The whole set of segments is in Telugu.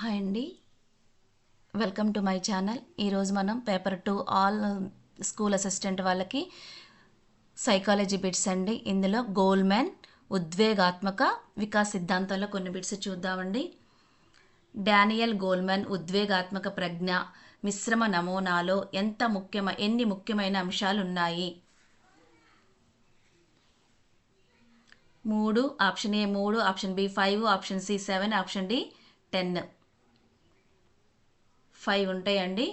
హాయ్ అండి. వెల్కమ్ టు మై ఛానల్ ఈరోజు మనం paper two all school assistant వాళ్ళకి సైకాలజీ బిట్స్ అండి. ఇందులో గోల్మెన్ ఉద్వేగాత్మక వికాస్ సిద్ధాంతంలో కొన్ని బిట్స్ చూద్దామండి. డానియల్ గోల్మెన్ ఉద్వేగాత్మక ప్రజ్ఞ మిశ్రమ నమూనాలో ఎంత ముఖ్యమ ఎన్ని ముఖ్యమైన అంశాలు ఉన్నాయి? మూడు ఆప్షన్ ఏ మూడు option B five option C seven option D ten five ఉంటాయండి.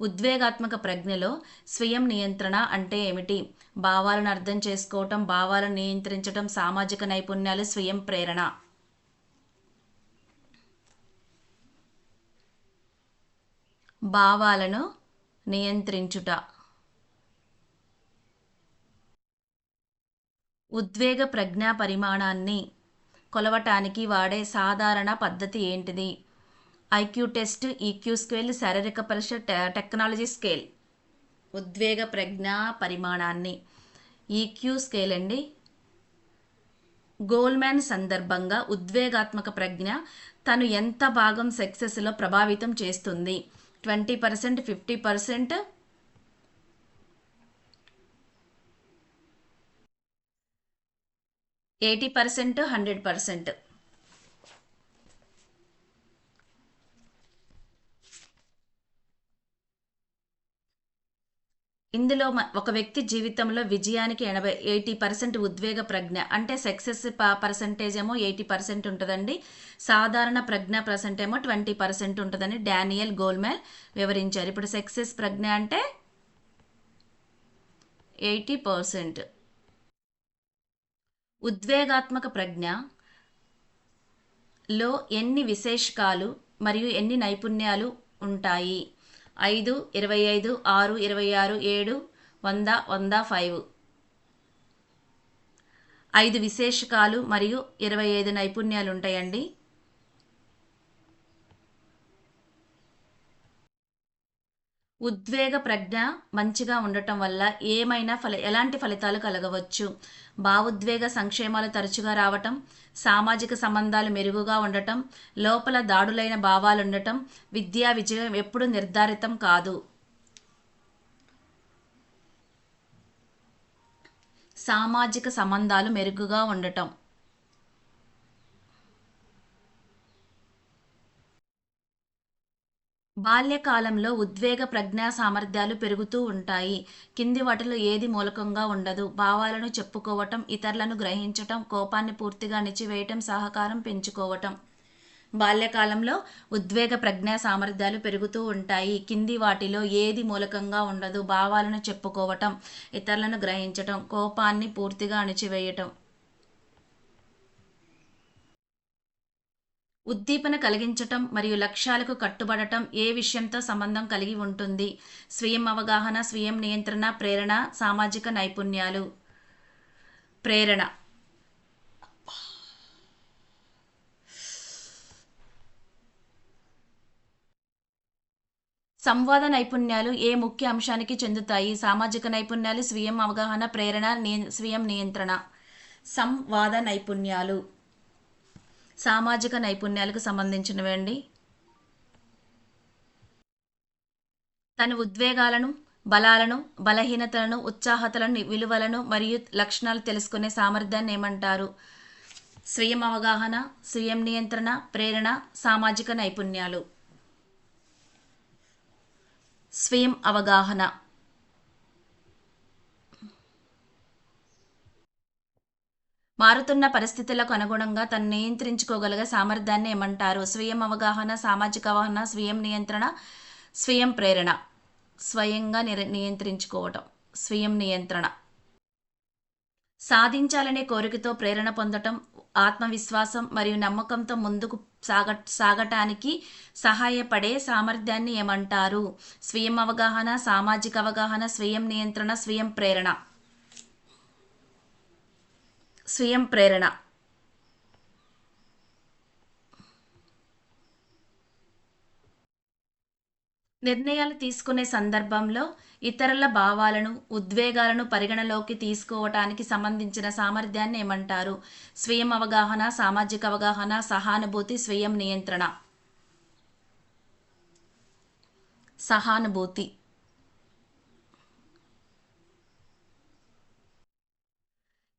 ఉద్వేగాత్మక ప్రజ్ఞలో స్వయం నియంత్రణ అంటే ఏమిటి? భావాలను అర్థం చేసుకోవటం భావాలను నియంత్రించటం సామాజిక నైపుణ్యాలు స్వయం ప్రేరణ. భావాలను నియంత్రించుట. ఉద్వేగ ప్రజ్ఞా పరిమాణాన్ని కొలవటానికి వాడే సాధారణ పద్ధతి ఏంటిది? ఐక్యూ టెస్ట్ ఈక్యూ స్కేల్ శారీరక పరీక్ష టె- టెక్నాలజీ స్కేల్. ఉద్వేగ ప్రజ్ఞా పరిమాణాన్ని. ఈక్యూ స్కేల్ అండి. గోల్మ్యాన్ సందర్భంగా ఉద్వేగాత్మక ప్రజ్ఞ తను ఎంత భాగం సక్సెస్లో ప్రభావితం చేస్తుంది? Twenty percent fifty percent? Eighty percent hundred percent? ఇందులో మ- ఒక వ్యక్తి జీవితంలో విజయానికి ఎనభై ఎయిటీ పర్సెంట్ ఉద్వేగ ప్రజ్ఞ అంటే సక్సెస్ పర్సంటేజ్ ఏమో ఎయిటీ పర్సెంట్ ఉంటుందండి. సాధారణ ప్రజ్ఞ పర్సెంట్ ఏమో ట్వంటీ పర్సెంట్ ఉంటుందని డానియల్ గోల్మెల్ వివరించారు. ఇప్పుడు సక్సెస్ ప్రజ్ఞ అంటే ఎయిటీ పర్సెంట్. ఉద్వేగాత్మక ప్రజ్ఞ లో ఎన్ని విశేషకాలు మరియు ఎన్ని నైపుణ్యాలు ఉంటాయి? ఐదు ఇరవై ఐదు ఆరు ఇరవై ఆరు ఏడు వంద వంద ఫైవ్. ఐదు విశేషకాలు మరియు ఇరవై ఐదు నైపుణ్యాలు ఉంటాయండి ఉద్వేగ ప్రజ్ఞ మంచిగా ఉండటం వల్ల ఏమైనా ఫల ఎలాంటి ఫలితాలు కలగవచ్చు? భావోద్వేగ సంక్షేమాలు తరచుగా రావటం సామాజిక సంబంధాలు మెరుగుగా ఉండటం లోపల దాడులైన భావాలు ఉండటం విద్యా విజయం ఎప్పుడు నిర్ధారితం కాదు. సామాజిక సంబంధాలు మెరుగుగా ఉండటం. బాల్యకాలంలో ఉద్వేగ ప్రజ్ఞా సామర్థ్యాలు పెరుగుతూ ఉంటాయి. కింది వాటిలో ఏది మూలకంగా ఉండదు. భావాలను చెప్పుకోవటం ఇతరులను గ్రహించటం కోపాన్ని పూర్తిగా అణిచివేయటం సహకారం పెంచుకోవటం. బాల్యకాలంలో ఉద్వేగ ప్రజ్ఞా సామర్థ్యాలు పెరుగుతూ ఉంటాయి. కింది వాటిలో ఏది మూలకంగా ఉండదు. భావాలను చెప్పుకోవటం ఇతరులను గ్రహించటం కోపాన్ని పూర్తిగా అణిచివేయటం. ఉద్దీపన కలిగించటం మరియు లక్ష్యాలకు కట్టుబడటం ఏ విషయంతో సంబంధం కలిగి ఉంటుంది? స్వయం అవగాహన స్వయం నియంత్రణ ప్రేరణ సామాజిక నైపుణ్యాలు. ప్రేరణ. సంవాద నైపుణ్యాలు ఏ ముఖ్య అంశానికి చెందుతాయి? సామాజిక నైపుణ్యాలు స్వయం అవగాహన ప్రేరణ నియ- స్వయం నియంత్రణ. సంవాద నైపుణ్యాలు. సామాజిక నైపుణ్యాలకు సంబంధించినవి అండి. తన ఉద్వేగాలను బలాలను బలహీనతలను ఉత్సాహతలను విలువలను మరియు లక్షణాలు తెలుసుకునే సామర్థ్యాన్ని ఏమంటారు? స్వయం అవగాహన స్వయం నియంత్రణ ప్రేరణ సామాజిక నైపుణ్యాలు. స్వయం అవగాహన. మారుతున్న పరిస్థితులకు అనుగుణంగా తను నియంత్రించుకోగలిగే సామర్థ్యాన్ని ఏమంటారు? స్వయం అవగాహన సామాజిక అవగాహన స్వయం నియంత్రణ స్వయం ప్రేరణ. స్వయంగా నియంత్రించుకోవటం. స్వయం నియంత్రణ. సాధించాలనే కోరికతో ప్రేరణ పొందటం ఆత్మవిశ్వాసం మరియు నమ్మకంతో ముందుకు సాగ సాగటానికి సహాయపడే సామర్థ్యాన్ని ఏమంటారు? స్వయం అవగాహన సామాజిక అవగాహన స్వయం నియంత్రణ స్వయం ప్రేరణ. స్వయం ప్రేరణ. నిర్ణయాలు తీసుకునే సందర్భంలో ఇతరుల భావాలను ఉద్వేగాలను పరిగణలోకి తీసుకోవటానికి సంబంధించిన సామర్థ్యాన్ని ఏమంటారు? స్వయం అవగాహన సామాజిక అవగాహన సహానుభూతి స్వయం నియంత్రణ. సహానుభూతి.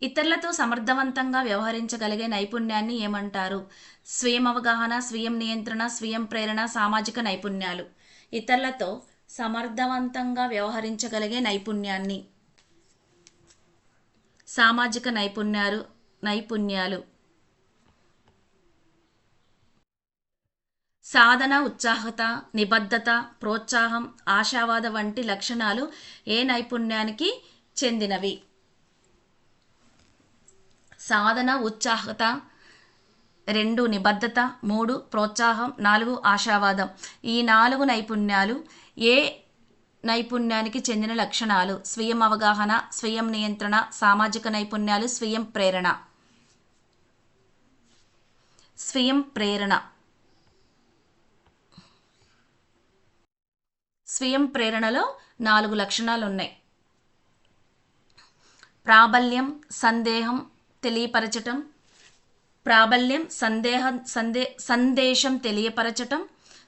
ఇతరులతో సమర్థవంతంగా వ్యవహరించగలిగే నైపుణ్యాన్ని ఏమంటారు? స్వయం అవగాహన స్వయం నియంత్రణ స్వయం ప్రేరణ సామాజిక నైపుణ్యాలు. ఇతరులతో సమర్థవంతంగా వ్యవహరించగలిగే నైపుణ్యాన్ని. సామాజిక నైపుణ్యాలు నైపుణ్యాలు. సాధన ఉత్సాహత నిబద్ధత ప్రోత్సాహం ఆశావాద వంటి లక్షణాలు ఏ నైపుణ్యానికి చెందినవి? సాధన ఉత్సాహత రెండు నిబద్ధత మూడు ప్రోత్సాహం నాలుగు ఆశావాదం. ఈ నాలుగు నైపుణ్యాలు ఏ నైపుణ్యానికి చెందిన లక్షణాలు? స్వయం అవగాహన స్వయం నియంత్రణ సామాజిక నైపుణ్యాలు స్వయం ప్రేరణ. స్వయం ప్రేరణ. స్వయం ప్రేరణలో నాలుగు లక్షణాలు ఉన్నాయి ప్రాబల్యం సందేహం తెలియపరచటం ప్రాబల్యం సందేహం సందే సందేశం తెలియపరచటం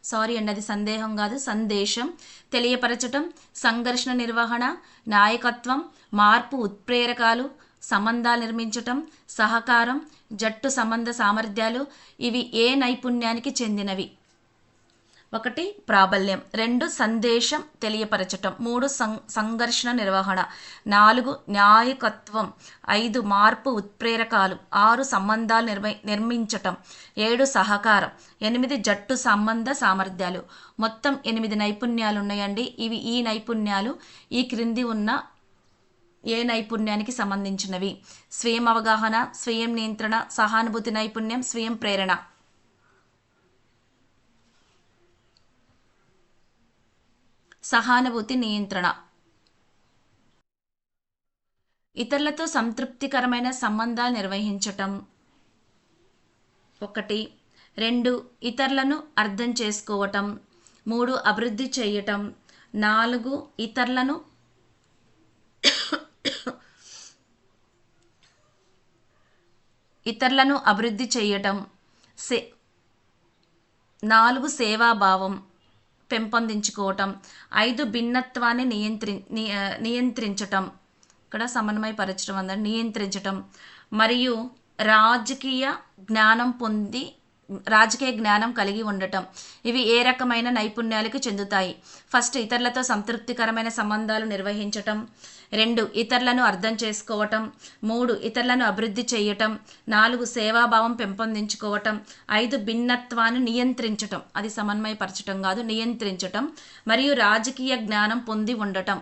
సారీ అండి అది సందేహం కాదు సందేశం తెలియపరచటం సంఘర్షణ నిర్వహణ నాయకత్వం మార్పు ఉత్ప్రేరకాలు సంబంధాలు నిర్మించటం సహకారం జట్టు సంబంధ సామర్థ్యాలు ఇవి ఏ నైపుణ్యానికి చెందినవి? ఒకటి ప్రాబల్యం. రెండు సందేశం తెలియపరచటం. మూడు సం సంఘర్షణ నిర్వహణ. నాలుగు న్యాయకత్వం. ఐదు మార్పు ఉత్ప్రేరకాలు. ఆరు సంబంధాలు నిర్మ నిర్మించటం. ఏడు సహకారం. ఎనిమిది జట్టు సంబంధ సామర్థ్యాలు. మొత్తం ఎనిమిది నైపుణ్యాలు ఉన్నాయండి ఇవి ఈ నైపుణ్యాలు ఈ క్రింది ఉన్న ఏ నైపుణ్యానికి సంబంధించినవి. స్వయం అవగాహన స్వయం నియంత్రణ సహానుభూతి నైపుణ్యం స్వయం ప్రేరణ. సహానుభూతి నియంత్రణ. ఇతరులతో సంతృప్తికరమైన సంబంధాలు నిర్వహించటం. ఒకటి. రెండు. ఇతరులను అర్థం చేసుకోవటం. మూడు. అభివృద్ధి చేయటం. నాలుగు. ఇతరులను ఇతరులను అభివృద్ధి చేయటం. సే నాలుగు. సేవాభావం. పెంపొందించుకోవటం ఐదు భిన్నత్వాన్ని నియంత్రి నియంత్రించటం. ఇక్కడ సమన్వయపరచడం అందరు నియంత్రించటం. మరియు రాజకీయ జ్ఞానం పొంది రాజకీయ జ్ఞానం కలిగి ఉండటం. ఇవి ఏ రకమైన నైపుణ్యాలకు చెందుతాయి? ఫస్ట్ ఇతరులతో సంతృప్తికరమైన సంబంధాలు నిర్వహించటం. రెండు ఇతరులను అర్థం చేసుకోవటం. మూడు ఇతరులను అభివృద్ధి చేయటం. నాలుగు సేవాభావం పెంపొందించుకోవటం. ఐదు భిన్నత్వాన్ని నియంత్రించటం. అది సమన్వయపరచటం కాదు నియంత్రించటం. మరియు రాజకీయ జ్ఞానం పొంది ఉండటం.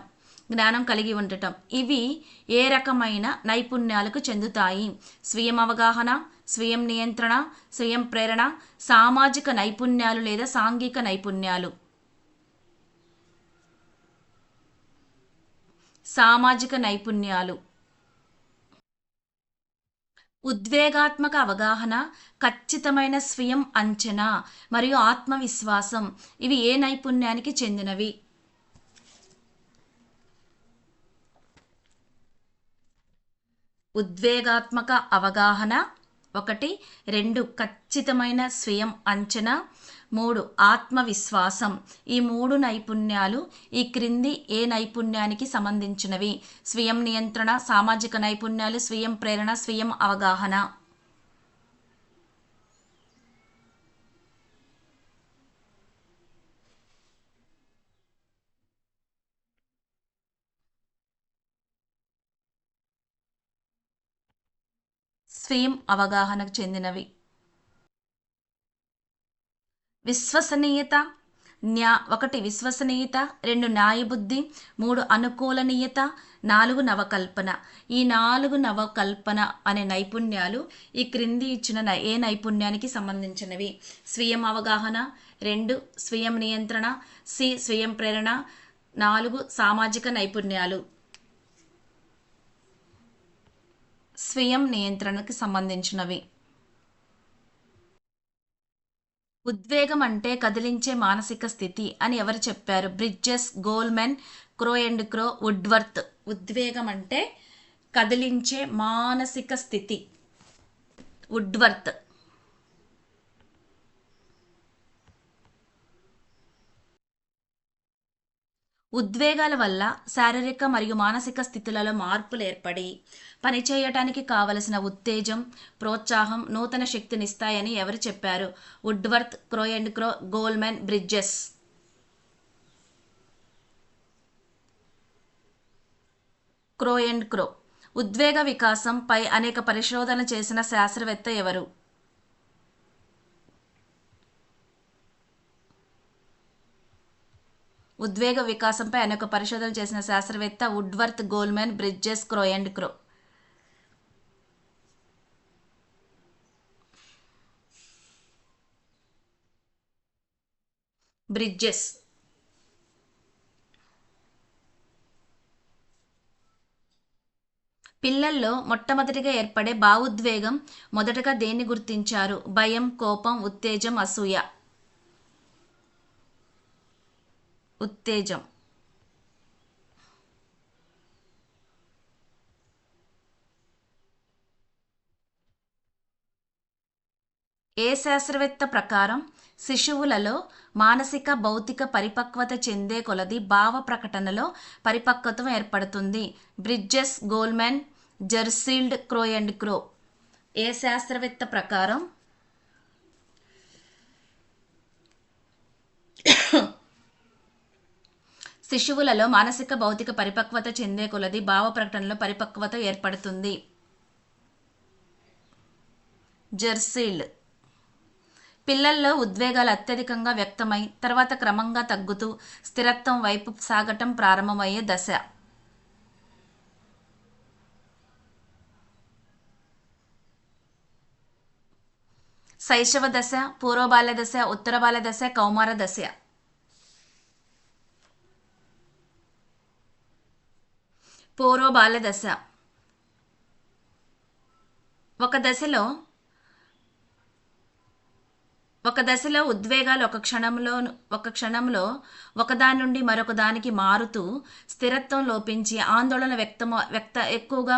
జ్ఞానం కలిగి ఉండటం. ఇవి ఏ రకమైన నైపుణ్యాలకు చెందుతాయి? స్వయం అవగాహన స్వయం నియంత్రణ స్వయం ప్రేరణ సామాజిక నైపుణ్యాలు లేదా సాంఘిక నైపుణ్యాలు. సామాజిక నైపుణ్యాలు. ఉద్వేగాత్మక అవగాహన ఖచ్చితమైన స్వయం అంచనా మరియు ఆత్మవిశ్వాసం ఇవి ఏ నైపుణ్యానికి చెందినవి? ఉద్వేగాత్మక అవగాహన ఒకటి. రెండు. ఖచ్చితమైన స్వయం అంచనా మూడు ఆత్మవిశ్వాసం. ఈ మూడు నైపుణ్యాలు ఈ క్రింది ఏ నైపుణ్యానికి సంబంధించినవి? స్వయం నియంత్రణ సామాజిక నైపుణ్యాలు స్వయం ప్రేరణ స్వయం అవగాహన. స్వయం అవగాహనకు చెందినవి. విశ్వసనీయత న్యా ఒకటి విశ్వసనీయత రెండు న్యాయబుద్ధి మూడు అనుకూలనీయత నాలుగు నవకల్పన. ఈ నాలుగు నవకల్పన అనే నైపుణ్యాలు ఈ క్రింది ఇచ్చిన నై- ఏ నైపుణ్యానికి సంబంధించినవి? స్వయం అవగాహన రెండు స్వయం నియంత్రణ సి స్వయం ప్రేరణ నాలుగు సామాజిక నైపుణ్యాలు. స్వయం నియంత్రణకు సంబంధించినవి. ఉద్వేగం అంటే కదిలించే మానసిక స్థితి అని ఎవరు చెప్పారు? Bridges Goleman Crow and Crow Woodworth. ఉద్వేగం అంటే కదిలించే మానసిక స్థితి. వుడ్వర్త్. ఉద్వేగాల వల్ల శారీరక మరియు మానసిక స్థితులలో మార్పులు ఏర్పడి పనిచేయటానికి కావలసిన ఉత్తేజం ప్రోత్సాహం నూతన శక్తినిస్తాయని ఎవరు చెప్పారు? Woodworth Crow and Crow Goleman Bridges. Crow and Crow. ఉద్వేగ వికాసం పై అనేక పరిశోధన చేసిన శాస్త్రవేత్త ఎవరు? ఉద్వేగ వికాసంపై అనేక పరిశోధనలు చేసిన శాస్త్రవేత్త Woodworth Goleman Bridges Crow and Crow. Bridges. పిల్లల్లో మొట్టమొదటిగా ఏర్పడే భావోద్వేగం మొదటగా దేన్ని గుర్తించారు? భయం కోపం ఉత్తేజం అసూయ. ఉత్తేజం. ఏ శాస్త్రవేత్త ప్రకారం శిశువులలో మానసిక భౌతిక పరిపక్వత చెందే కొలది భావ ప్రకటనలో పరిపక్వతం ఏర్పడుతుంది. Bridges Goleman Jersild Crow and Crow. ఏ శాస్త్రవేత్త ప్రకారం? శిశువులలో మానసిక భౌతిక పరిపక్వత చెందే కొలది భావ ప్రకటనలో పరిపక్వత ఏర్పడుతుంది. జెర్సీల్డ్. పిల్లల్లో ఉద్వేగాలు అత్యధికంగా వ్యక్తమై తర్వాత క్రమంగా తగ్గుతూ స్థిరత్వం వైపు సాగటం ప్రారంభమయ్యే దశ. శైశవ దశ పూర్వబాల్య దశ ఉత్తర బాల్య దశ కౌమార దశ. పూర్వ బాల్య దశ. ఒక దశలో ఒక దశలో ఉద్వేగాలు ఒక క్షణంలో ఒక క్షణంలో ఒకదాని నుండి మరొక దానికి మారుతూ స్థిరత్వం లోపించి ఆందోళన వ్యక్తమ వ్యక్త ఎక్కువగా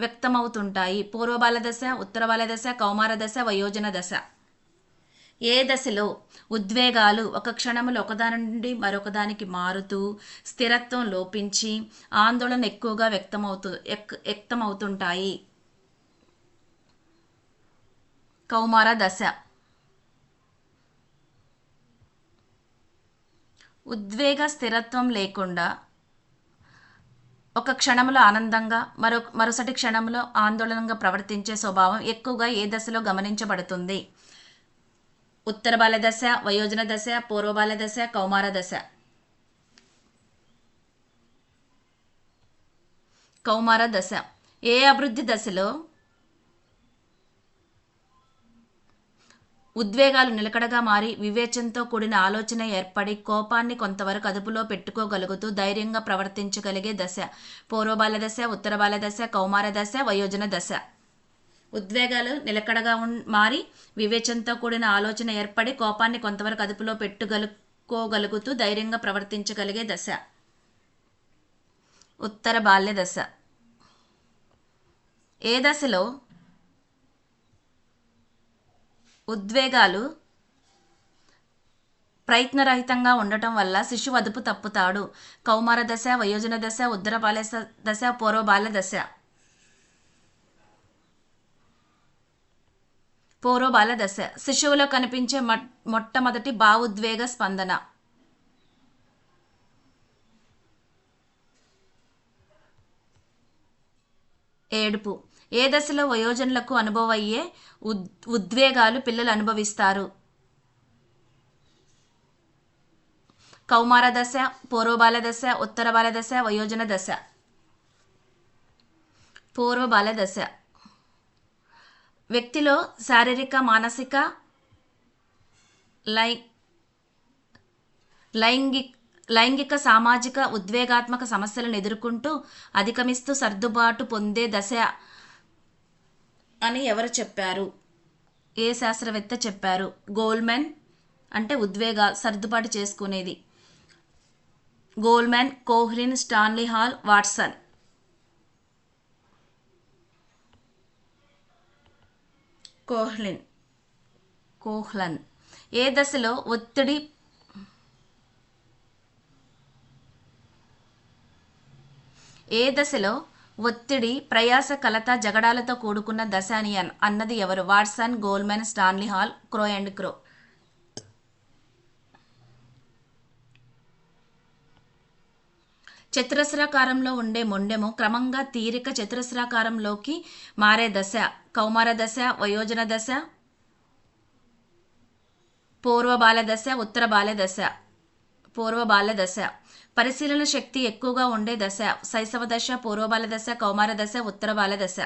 వ్యక్తమవుతుంటాయి. పూర్వబాల దశ ఉత్తరబాల దశ కౌమార దశ వయోజన దశ. ఏ దశలో ఉద్వేగాలు ఒక క్షణంలో ఒకదాని నుండి మరొకదానికి మారుతూ స్థిరత్వం లోపించి ఆందోళన ఎక్కువగా వ్యక్తమవుతూ ఎక్ వ్యక్తమవుతుంటాయి. కౌమార దశ. ఉద్వేగ స్థిరత్వం లేకుండా ఒక క్షణంలో ఆనందంగా మరో మరుసటి క్షణంలో ఆందోళనగా ప్రవర్తించే స్వభావం ఎక్కువగా ఏ దశలో గమనించబడుతుంది? ఉత్తర బాల దశ వయోజన దశ పూర్వబాల దశ కౌమార దశ. కౌమార దశ. ఏ అభివృద్ధి దశలో ఉద్వేగాలు నిలకడగా మారి వివేచనతో కూడిన ఆలోచన ఏర్పడి కోపాన్ని కొంతవరకు అదుపులో పెట్టుకోగలుగుతూ ధైర్యంగా ప్రవర్తించగలిగే దశ. పూర్వబాల దశ ఉత్తరబాల దశ కౌమార దశ వయోజన దశ. ఉద్వేగాలు నిలకడగా మారి వివేచనతో కూడిన ఆలోచన ఏర్పడి కోపాన్ని కొంతవరకు అదుపులో పెట్టుగలుకోగలుగుతూ ధైర్యంగా ప్రవర్తించగలిగే దశ. ఉత్తర బాల్య దశ. ఏ దశలో ఉద్వేగాలు ప్రయత్నరహితంగా ఉండటం వల్ల శిశువు అదుపు తప్పుతాడు. కౌమార దశ వయోజన దశ ఉత్తరబాల దశ పూర్వ దశ. పూర్వ బాల దశ. శిశువులో కనిపించే మొట్టమొదటి భావోద్వేగ స్పందన. ఏడుపు. ఏ దశలో వయోజనులకు అనుభవయ్యే ఉద్ ఉద్వేగాలు పిల్లలు అనుభవిస్తారు? కౌమార దశ పూర్వబాల దశ ఉత్తర బాల దశ వయోజన దశ. పూర్వబాల దశ. వ్యక్తిలో శారీరక మానసిక లై లైంగిక లైంగిక సామాజిక ఉద్వేగాత్మక సమస్యలను ఎదుర్కొంటూ అధిగమిస్తూ సర్దుబాటు పొందే దశ అని ఎవరు చెప్పారు? ఏ శాస్త్రవేత్త చెప్పారు? గోల్మెన్ అంటే ఉద్వేగ సర్దుబాటు చేసుకునేది. Goleman Kohlin Stanley Hall Watson. Kohlin. Kohlan. ఏ దశలో ఒత్తిడి ఏ దశలో ఒత్తిడి ప్రయాస కలత జగడాలతో కూడుకున్న దశ అని అన్నది ఎవరు? Watson Goleman Stanley Hall Crow and Crow. చతురస్రాకారంలో ఉండే మొండెము క్రమంగా తీరిక చతురస్రాకారంలోకి మారే దశ కౌమార దశ వయోజన దశ పూర్వ బాల దశ ఉత్తర బాల దశ పూర్వ బాల దశ. పరిశీలన శక్తి ఎక్కువగా ఉండే దశ శైశవ దశ పూర్వబాల దశ కౌమార దశ ఉత్తర బాల దశ.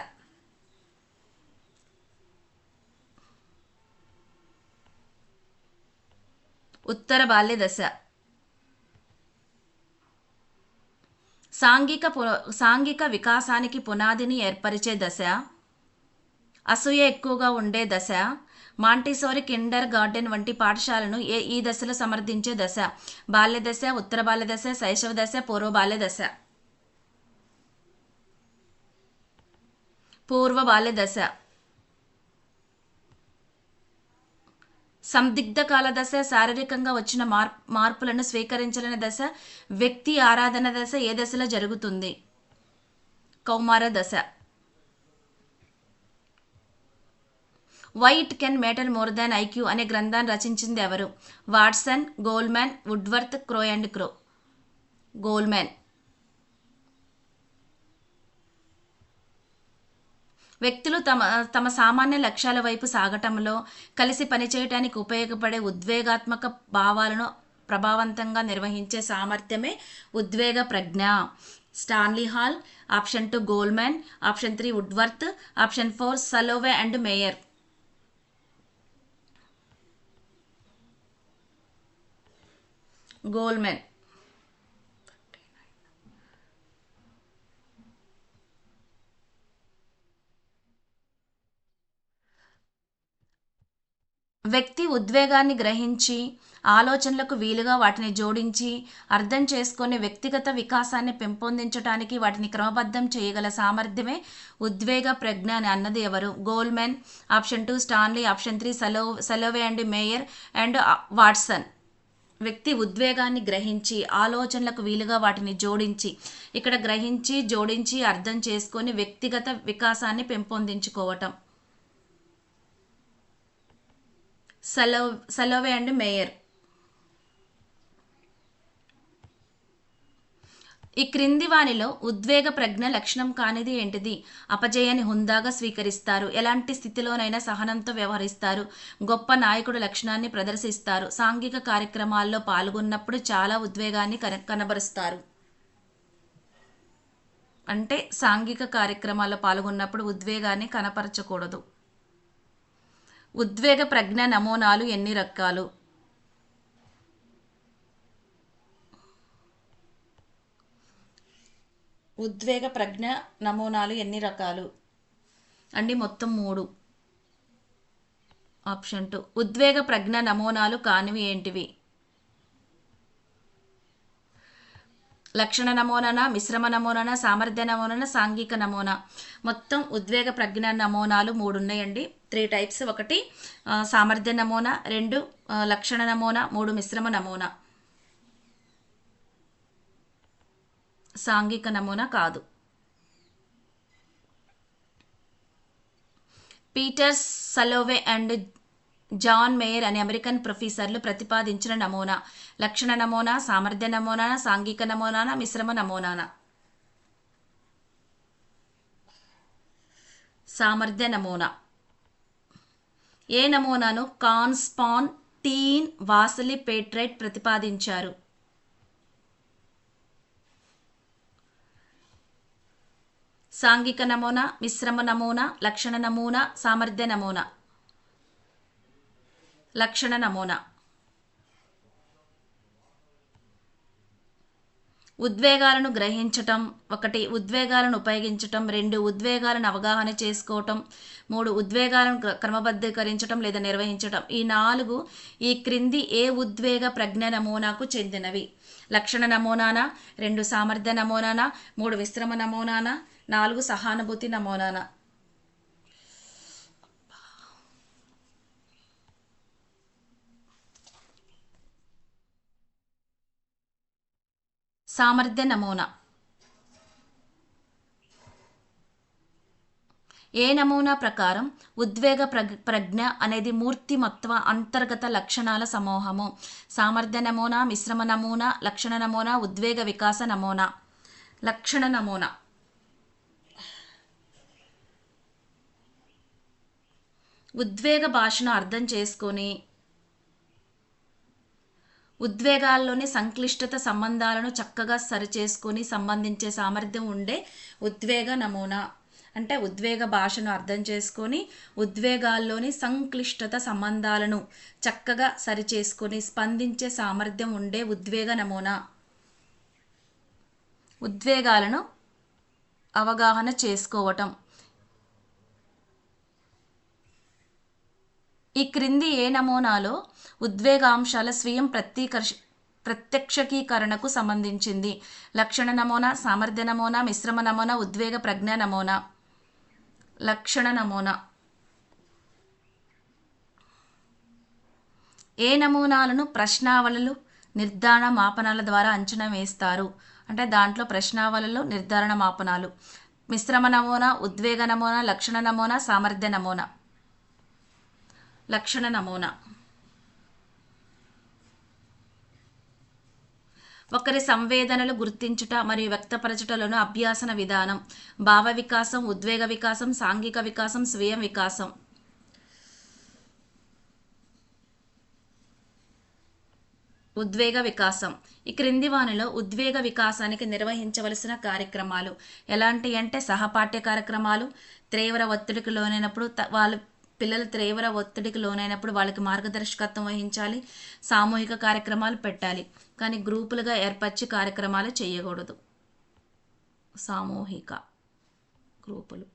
ఉత్తర బాల్య దశ. సాంఘిక పు- సాంఘిక వికాసానికి పునాదిని ఏర్పరిచే దశ. అసూయ ఎక్కువగా ఉండే దశ. మాంటిసోరి కిండర్ గార్డెన్ వంటి పాఠశాలను ఏ ఈ దశలో సమర్థించే దశ? బాల్య దశ ఉత్తర బాల్య దశ శైశవ దశ పూర్వ బాల్య దశ? పూర్వ బాల్య దశ. సందిగ్ధ కాల దశ శారీరకంగా వచ్చిన మార్ మార్పులను స్వీకరించలేని దశ వ్యక్తి ఆరాధన దశ ఏ దశలో జరుగుతుంది? కౌమార దశ. Why it can matter more than IQ అనే గ్రంథాన్ని రచించింది ఎవరు? Watson Goleman Woodworth Crow and Crow Goleman వ్యక్తులు తమ తమ సామాన్య లక్ష్యాల వైపు సాగటంలో కలిసి పనిచేయటానికి ఉపయోగపడే ఉద్వేగాత్మక భావాలను ప్రభావవంతంగా నిర్వహించే సామర్థ్యమే ఉద్వేగ ప్రజ్ఞ. Stanley Hall option two Goleman option three Woodworth option four Salovey and Mayer Goleman వ్యక్తి ఉద్వేగాన్ని గ్రహించి ఆలోచనలకు వీలుగా వాటిని జోడించి అర్థం చేసుకుని వ్యక్తిగత వికాసాన్ని పెంపొందించడానికి వాటిని క్రమబద్ధం చేయగల సామర్థ్యమే ఉద్వేగ ప్రజ్ఞ అని అన్నది ఎవరు? Goleman option two Stanley option three Salo Salovey and Mayer and Watson. వ్యక్తి ఉద్వేగాన్ని గ్రహించి ఆలోచనలకు వీలుగా వాటిని జోడించి ఇక్కడ గ్రహించి జోడించి అర్థం చేసుకొని వ్యక్తిగత వికాసాన్ని పెంపొందించుకోవటం. Salo Salovey and Mayer. ఈ క్రింది వానిలో ఉద్వేగ ప్రజ్ఞ లక్షణం కానిది ఏంటిది? అపజయాన్ని హుందాగా స్వీకరిస్తారు. ఎలాంటి స్థితిలోనైనా సహనంతో వ్యవహరిస్తారు. గొప్ప నాయకుడు లక్షణాన్ని ప్రదర్శిస్తారు. సాంఘిక కార్యక్రమాల్లో పాల్గొన్నప్పుడు చాలా ఉద్వేగాన్ని కన కనబరుస్తారు. అంటే సాంఘిక కార్యక్రమాల్లో పాల్గొన్నప్పుడు ఉద్వేగాన్ని కనపరచకూడదు. ఉద్వేగ ప్రజ్ఞ నమూనాలు ఎన్ని రకాలు? ఉద్వేగ ప్రజ్ఞ నమూనాలు ఎన్ని రకాలు? అండి మొత్తం మూడు. Option two. ఉద్వేగ ప్రజ్ఞ నమూనాలు కానివి ఏంటివి? లక్షణ నమూనన మిశ్రమ నమూనన సామర్థ్య నమూనన సాంఘిక నమూనా? మొత్తం ఉద్వేగ ప్రజ్ఞ నమూనాలు మూడు ఉన్నాయండి. Three types. ఒకటి సామర్థ్య నమూనా. రెండు లక్షణ నమూనా. మూడు మిశ్రమ నమూనా. సాంఘిక నమూనా కాదు. Peter Salovey and John Mayer అనే అమెరికన్ ప్రొఫెసర్లు ప్రతిపాదించిన నమూనా. లక్షణ నమూనా సామర్థ్య నమూనా సాంఘిక నమూనా మిశ్రమ నమూనా సామర్థ్య నమూనా. ఏ నమూనాను కాన్స్పాన్ టీన్ వాసలి పేట్రైట్ ప్రతిపాదించారు? సాంఘిక నమూనా మిశ్రమ నమూనా లక్షణ నమూనా సామర్థ్య నమూనా. లక్షణ నమూనా. ఉద్వేగాలను గ్రహించటం ఒకటి ఉద్వేగాలను ఉపయోగించటం రెండు ఉద్వేగాలను అవగాహన చేసుకోవటం మూడు ఉద్వేగాలను క్ర- క్రమబద్ధీకరించటం లేదా నిర్వహించటం. ఈ నాలుగు ఈ క్రింది ఏ ఉద్వేగ ప్రజ్ఞ నమూనాకు చెందినవి? లక్షణ నమూనానా? రెండు సామర్థ్య నమూనానా? మూడు విశ్రమ నమూనానా? నాలుగు సహానుభూతి నమూనాన సామర్థ్య నమూనా. ఏ నమూనా ప్రకారం ఉద్వేగ ప్రజ్ఞ అనేది మూర్తిమత్వ అంతర్గత లక్షణాల సమూహము. సామర్థ్య నమూనా మిశ్రమ నమూనా లక్షణ నమూనా ఉద్వేగ వికాస నమూనా. లక్షణ నమూనా. ఉద్వేగ భాషను అర్థం చేసుకొని ఉద్వేగాల్లోని సంక్లిష్టత సంబంధాలను చక్కగా సరిచేసుకొని సంబంధించే సామర్థ్యం ఉండే ఉద్వేగ నమూనా. అంటే ఉద్వేగ భాషను అర్థం చేసుకొని ఉద్వేగాల్లోని సంక్లిష్టత సంబంధాలను చక్కగా సరిచేసుకొని స్పందించే సామర్థ్యం ఉండే ఉద్వేగ నమూనా. ఉద్వేగాలను అవగాహన చేసుకోవటం. ఈ క్రింది ఏ నమూనాలో ఉద్వేగాంశాల స్వయం ప్రత్యీకర్ష ప్రత్యక్షకీకరణకు సంబంధించింది? లక్షణ నమూనా సామర్థ్య నమూనా మిశ్రమ నమూనా ఉద్వేగ ప్రజ్ఞ నమూనా? లక్షణ నమూనా. ఏ నమూనాలను ప్రశ్నావళులు నిర్ధారణ మాపనాల ద్వారా అంచనా వేస్తారు? అంటే దాంట్లో ప్రశ్నావళులు నిర్ధారణ మాపనాలు. మిశ్రమ నమూనా ఉద్వేగ నమూనా లక్షణ నమూనా సామర్థ్య నమూనా. లక్షణ నమూనా. ఒకరి సంవేదనలు గుర్తించుట మరియు వ్యక్తపరచటలను అభ్యాసన విధానం భావ వికాసం ఉద్వేగ వికాసం సాంఘిక వికాసం స్వయం వికాసం. ఉద్వేగ వికాసం. ఈ క్రింది వానిలో ఉద్వేగ వికాసానికి నిర్వహించవలసిన కార్యక్రమాలు ఎలాంటి అంటే సహపాఠ్య కార్యక్రమాలు తీవ్ర ఒత్తిడికి లోనైనప్పుడు వాళ్ళు పిల్లలు తీవ్ర ఒత్తిడికి లోనైనప్పుడు వాళ్ళకి మార్గదర్శకత్వం వహించాలి సామూహిక కార్యక్రమాలు పెట్టాలి కానీ గ్రూపులుగా ఏర్పరిచి కార్యక్రమాలు చేయకూడదు. సామూహిక గ్రూపులు.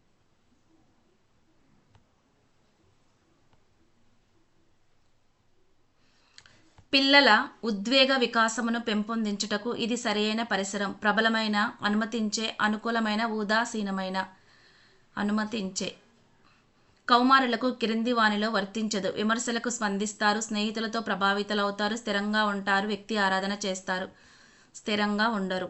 పిల్లల ఉద్వేగ వికాసమును పెంపొందించుటకు ఇది సరైన పరిసరం ప్రబలమైన అనుమతించే అనుకూలమైన ఉదాసీనమైన అనుమతించే కౌమారులకు క్రింది వాణిలో వర్తించదు. విమర్శలకు స్పందిస్తారు. స్నేహితులతో ప్రభావితులవుతారు. స్థిరంగా ఉంటారు. వ్యక్తి ఆరాధన చేస్తారు. స్థిరంగా ఉండరు.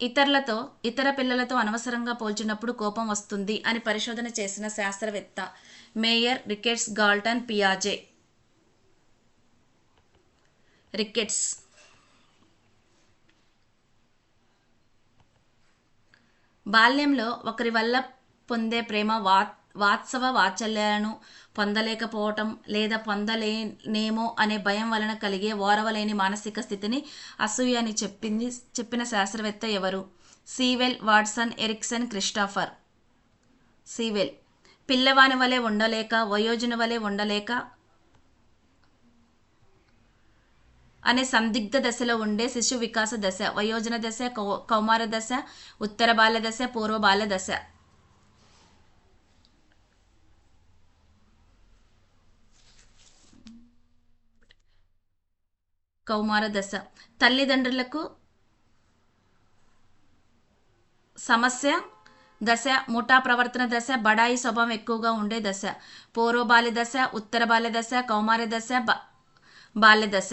ఇతరులతో ఇతర పిల్లలతో అనవసరంగా పోల్చినప్పుడు కోపం వస్తుంది అని పరిశోధన చేసిన శాస్త్రవేత్త మేయర్ రికెట్స్ గాల్టన్ పియాజే. రికెట్స్ బాల్యంలో ఒకరి వల్ల పొందే ప్రేమ వా వాత్సవ వాత్సల్యాలను పొందలేకపోవటం లేదా పొందలేనేమో అనే భయం వలన కలిగే ఓరవలేని మానసిక స్థితిని అసూయ అని చెప్పింది చెప్పిన శాస్త్రవేత్త ఎవరు? Sewell Watson Erikson Christopher. Sewell. పిల్లవాని వలె ఉండలేక వయోజన వలె ఉండలేక అనే సందిగ్ధ దశలో ఉండే శిశు వికాస దశ వయోజన దశ కౌ- కౌమార దశ ఉత్తర బాల్య దశ పూర్వ బాల్య దశ. కౌమార దశ. తల్లిదండ్రులకు సమస్య దశ ముఠా ప్రవర్తన దశ బడాయి స్వభావం ఎక్కువగా ఉండే దశ. పూర్వ బాల్య దశ ఉత్తర బాల్య దశ కౌమార దశ బాల్య దశ.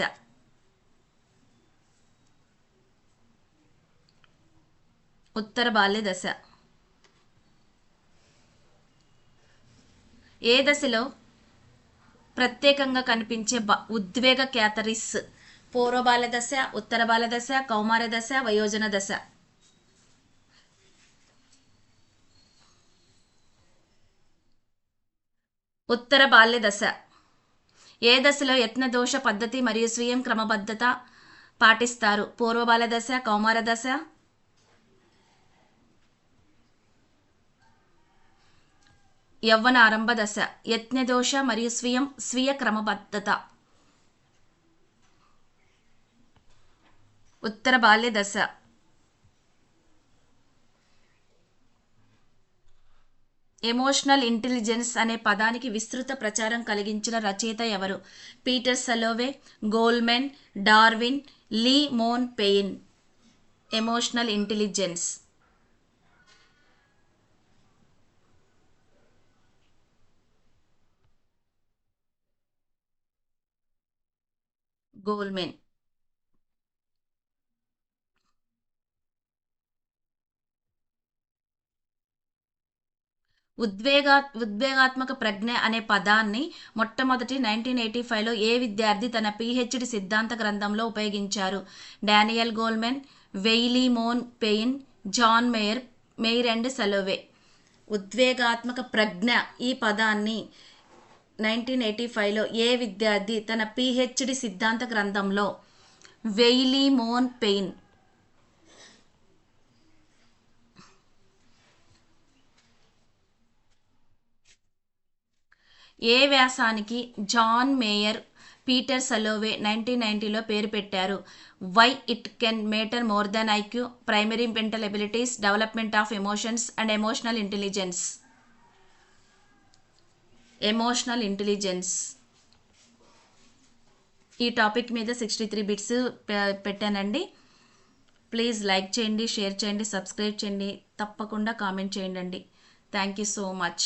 ఉత్తర బాల్య దశ. ఏ దశలో ప్రత్యేకంగా కనిపించే బ- ఉద్వేగ క్యాథరిస్? పూర్వ బాల్య దశ ఉత్తర బాల్య దశ కౌమార దశ వయోజన దశ. ఉత్తర బాల్య దశ. ఏ దశలో యత్న దోష పద్ధతి మరియు స్వయం క్రమబద్ధత పాటిస్తారు? పూర్వ బాల్య దశ కౌమార దశ యవ్వన ఆరంభ దశ యత్నదోష మరియు స్వయం స్వీయ క్రమబద్ధత ఉత్తర బాల్య దశ ఎమోషనల్ ఇంటెలిజెన్స్ అనే పదానికి విస్తృత ప్రచారం కలిగించిన రచయిత ఎవరు? Peter Salovey Goleman Darwin Leon Payne emotional intelligence. Goleman ఉద్వేగా ఉద్వేగాత్మక ప్రజ్ఞ అనే పదాన్ని మొట్టమొదటి నైన్టీన్ ఎయిటీ ఫైవ్లో ఏ విద్యార్థి తన పిహెచ్డి సిద్ధాంత గ్రంథంలో ఉపయోగించారు? Daniel Goleman Wayne Leon Payne John Mayer Mayer and Salovey. ఉద్వేగాత్మక ప్రజ్ఞ ఈ పదాన్ని నైన్టీన్ ఎయిటీ ఫైవ్లో ఏ విద్యార్థి తన పిహెచ్డి సిద్ధాంత గ్రంథంలో వెయిలీ మోన్ పెయిన్? ఏ వ్యాసానికి John Mayer Peter Salovey nineteen నైన్టీలో పేరు పెట్టారు? Why it can matter more than IQ primary mental abilities development of emotions and emotional intelligence. Emotional intelligence ఈ టాపిక్ మీద సిక్స్టీ త్రీ బిట్స్ పెట్టానండి. ప్లీజ్ లైక్ చేయండి షేర్ చేయండి సబ్స్క్రైబ్ చేయండి. తప్పకుండా కామెంట్ చేయండి థ్యాంక్ యూ సో మచ్